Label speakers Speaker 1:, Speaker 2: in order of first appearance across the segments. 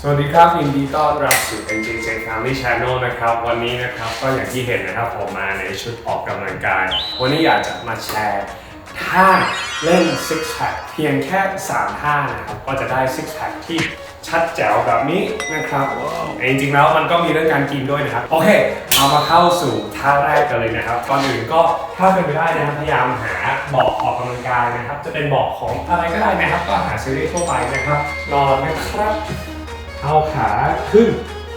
Speaker 1: สวัสดีครับยินดีต้อนรับสู่ NJJ Family Channel นะครับ วันนี้นะครับก็อย่างที่เห็นนะครับผมมาในชุดออกกำลังกาย วันนี้อยากจะมาแชร์ท่าเล่น Six Pack เพียงแค่ 3 ท่านะครับ ก็จะได้ Six Pack ที่ชัดแจ๋วแบบนี้นะครับแต่จริงๆแล้วมันก็มีเรื่องการกินด้วยนะครับ โอเค เอามาเข้าสู่ท่าแรกกันเลยนะครับก่อนอื่นก็ถ้าเป็นไปได้นะครับพยายามหาเบอกออกกำลังกายนะครับ จะเป็นเบอกของอะไรก็ได้นะครับ ก็หาซื้อได้ทั่วไปนะครับนอนนะครับ เอาขาขึ้น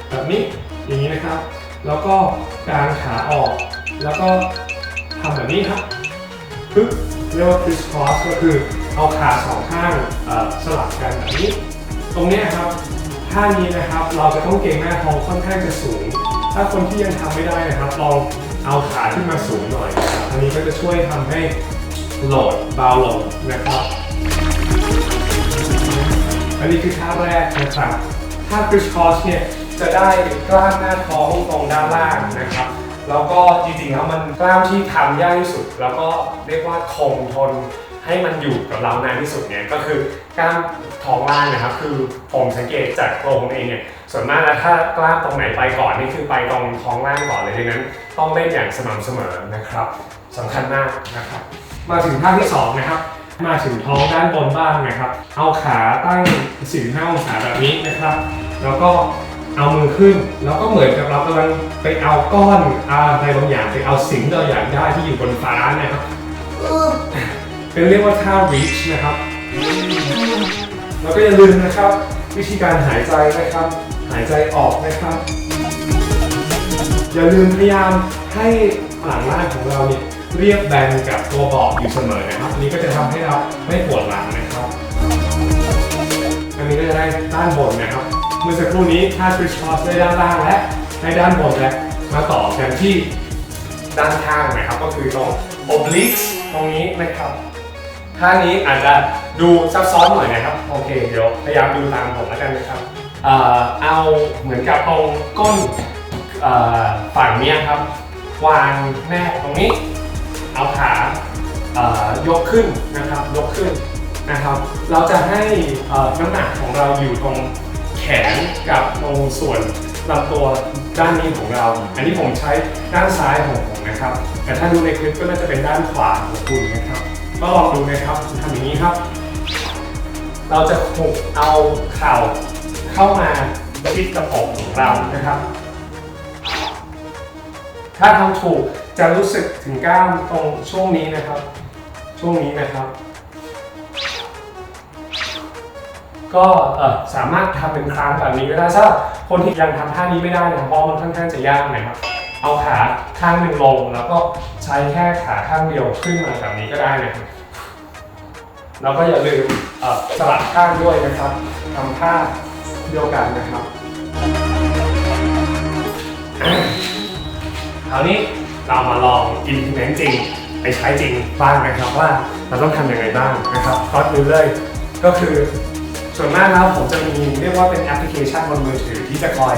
Speaker 1: แบบนี้อย่างนี้นะครับ แล้วก็กางขาออก แล้วก็ทำแบบนี้ครับปึ๊บเรียกว่า criss cross ก็คือเอาขาสองข้างสลับกันแบบนี้ ตรงเนี้ยครับท่านี้นะครับเราจะต้องเก่งหน้าท้องค่อนข้างจะสูง ถ้าคนที่ยังทำไม่ได้นะครับลองเอาขาขึ้นมาสูงหน่อยนะครับอันนี้ก็จะช่วยทำให้โหลดเบาลงนะครับ อันนี้คือท่าแรกนะครับ ท่า bridge cross เนี่ยจะได้กล้ามหน้าท้องตรงด้านล่างนะครับ แล้วก็จริงๆแล้วมันกล้ามที่ทำยากที่สุด แล้วก็เรียกว่าคงทนให้มันอยู่กับเรานานที่สุดเนี่ยก็คือกล้ามท้องล่างนะครับ คือผมสังเกตจากตัวผมเองเนี่ยส่วนมากแล้วถ้ากล้ามตรงไหนไปก่อนนี่คือไปตรงท้องล่างก่อนเลยดังนั้น ต้องเล่นอย่างสม่ำเสมอนะครับสำคัญมากนะครับ มาถึงท่าที่สองนะครับมาถึงท้องด้านบนบ้างนะครับ เอาขาตั้ง45องศาแบบนี้นะครับ แล้วก็เอามือขึ้น แล้วก็เหมือนกับเรากำลังไปเอาก้อนอะไรบางอย่างไปเอาสิ่งที่เราอยากได้ที่อยู่บนฟ้านะครับเป็นเรียกว่าท่า reach นะครับแล้วก็อย่าลืมนะครับ วิธีการหายใจนะครับ หายใจออกนะครับ อย่าลืมพยายามให้หลังล่างของเราเนี่ยเรียบแบนกับตัวเบอกอยู่เสมอนะครับอันนี้ก็จะทำให้เราไม่ปวดหลังนะครับอันนี้ก็จะได้ด้านบนนะครับ เมื่อสักครู่นี้ถ้า bridge cross ได้ด้านล่างและได้ด้านบนและมาต่อกันที่ด้านข้างนะครับ ก็คือตรง obliques ตรงนี้นะครับท่านี้อาจจะดูซับซ้อนหน่อยนะครับ โอเคเดี๋ยวพยายามดูตามผมแล้วกันนะครับเอ่อเอาเหมือนกับตรงก้นฝั่งนี้ครับ วางแนบตรงนี้ เอาขาเอ่อยกขึ้นนะครับ ยกขึ้นนะครับ เราจะให้น้ำหนักของเราอยู่ตรง นกับตรงส่วนลำตัวด้านนี้ของเรา อันนี้ผมใช้ด้านซ้ายของผมนะครับ แต่ถ้าดูในคลิปก็น่าจะเป็นด้านขวาของคุณนะครับก็ลองดูนะครับทำอย่างนี้ครับ เราจะหกเอาเข่าเข้ามาชิดกับอกของเรานะครับ ถ้าทำถูกจะรู้สึกถึงกล้ามตรงช่วงนี้นะครับ ช่วงนี้นะครับ ก็สามารถทำเป็นครั้งแบบนี้ก็ได้สำหรับคนที่ยังทำท่านี้ไม่ได้นะเพราะมันค่อนข้างจะยากนะครับเอาขาข้างหนึ่งลง แล้วก็ใช้แค่ขาข้างเดียวขึ้นมาแบบนี้ก็ได้นะครับแล้วก็อย่าลืมสลับข้างด้วยนะครับทำท่าเดียวกันนะครับคราวนี้เรามาลอง implement จริง ไปใช้จริงบ้างนะครับว่าเราต้องทำยังไงบ้างนะครับก่อนอื่นเลยก็คือ ส่วนมากแล้วผมจะมีเรียกว่าเป็นแอปพลิเคชันบนมือถือที่จะคอย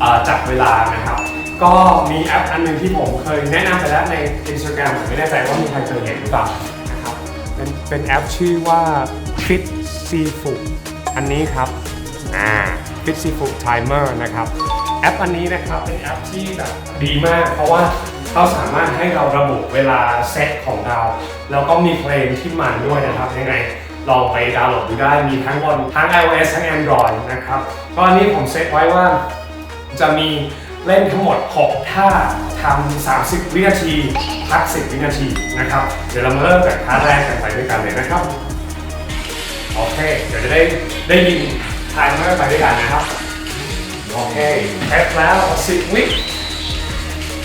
Speaker 1: เออจับเวลานะครับ ก็มีแอปอันหนึงที่ผมเคยแนะนำไปแล้วใน Instagram ผมไม่แน่ใจว่ามีใครเคยเห็นหรือเปล่านะครับเป็นเป็นแอปชื่อว่า Fit Seafood อันนี้ครับอ่า Fit Seafood Timer นะครับ แอปอันนี้นะครับเป็นแอปที่แบบดีมาก เพราะว่าเขาสามารถให้เราระบุเวลาเซตของเรา แล้วก็มีเพลงที่มันด้วยนะครับยังไง ลองไปดาวน์โหลดดูได้มีทั้งบนทั้ง iOS ทั้ง Android นะครับก็อันนี้ผมเซตไว้ว่าจะมีเล่นทั้งหมด 6 ท่าทำ30 วินาที พัก 10 วินาทีนะครับ เดี๋ยวเรามาเริ่มจากท่าแรกกันไปด้วยกันเลยนะครับ โอเค เดี๋ยวจะได้ได้ยินทายมาไปด้วยกันนะครับ โอเคเทสแล้ว 10 วิ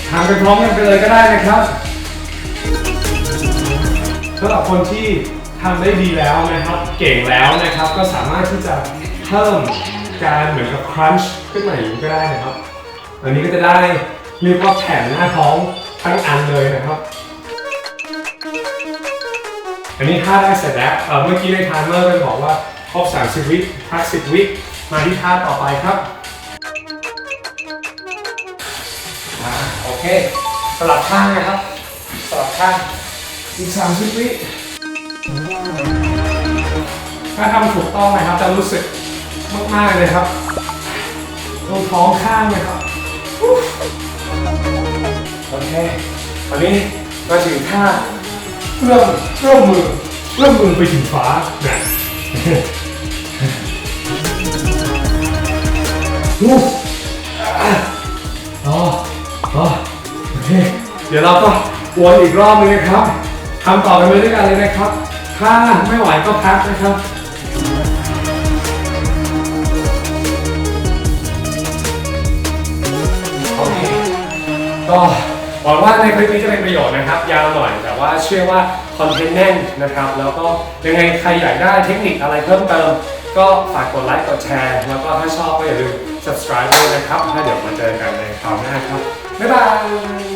Speaker 1: ทำไปพร้อมกันไปเลยก็ได้นะครับสำหรับคนที่ ทำได้ดีแล้วนะครับ เก่งแล้วนะครับ ก็สามารถที่จะเพิ่มการเหมือนกับครันช์ขึ้นมาอย่างนี้ก็ได้นะครับ อันนี้ก็จะได้เรียกว่าแผ่นหน้าท้องทั้งอันเลยนะครับ อันนี้ท่าได้เสร็จแล้วเมื่อกี้ในไทม์เมอร์มันบอกว่าครบ30วิพัก10วิมาที่ท่าต่อไปครับโอเคสลับข้างนะครับสลับข้างอีก30วิ ถ้าทำถูกต้องนะครับจะรู้สึกมากๆเลยครับลงท้องข้างเลยครับโอเคตอนนี้มาถึงท่าเอื้อมเอื้อมมือเอื้อมมือไปถึงฟ้าเนี่ยอู้อะอ๋ออ๋อโอเค เดี๋ยวเราก็วนอีกรอบนึงนะครับทำต่อกันไปด้วยกันเลยนะครับ ถ้าไม่ไหวก็พักนะครับโอเคก็หวังว่าในคลิปนี้จะเป็นประโยชน์นะครับ ยาวหน่อยแต่ว่าเชื่อว่าคอนเทนต์แน่นนะครับ แล้วก็ยังไงใครอยากได้เทคนิคอะไรเพิ่มเติม ก็ฝากกดไลค์กดแชร์ แล้วก็ถ้าชอบก็อย่าลืม subscribe ด้วยนะครับแล้วเดี๋ยวมาเจอกันในคราวหน้าครับ บ๊ายบาย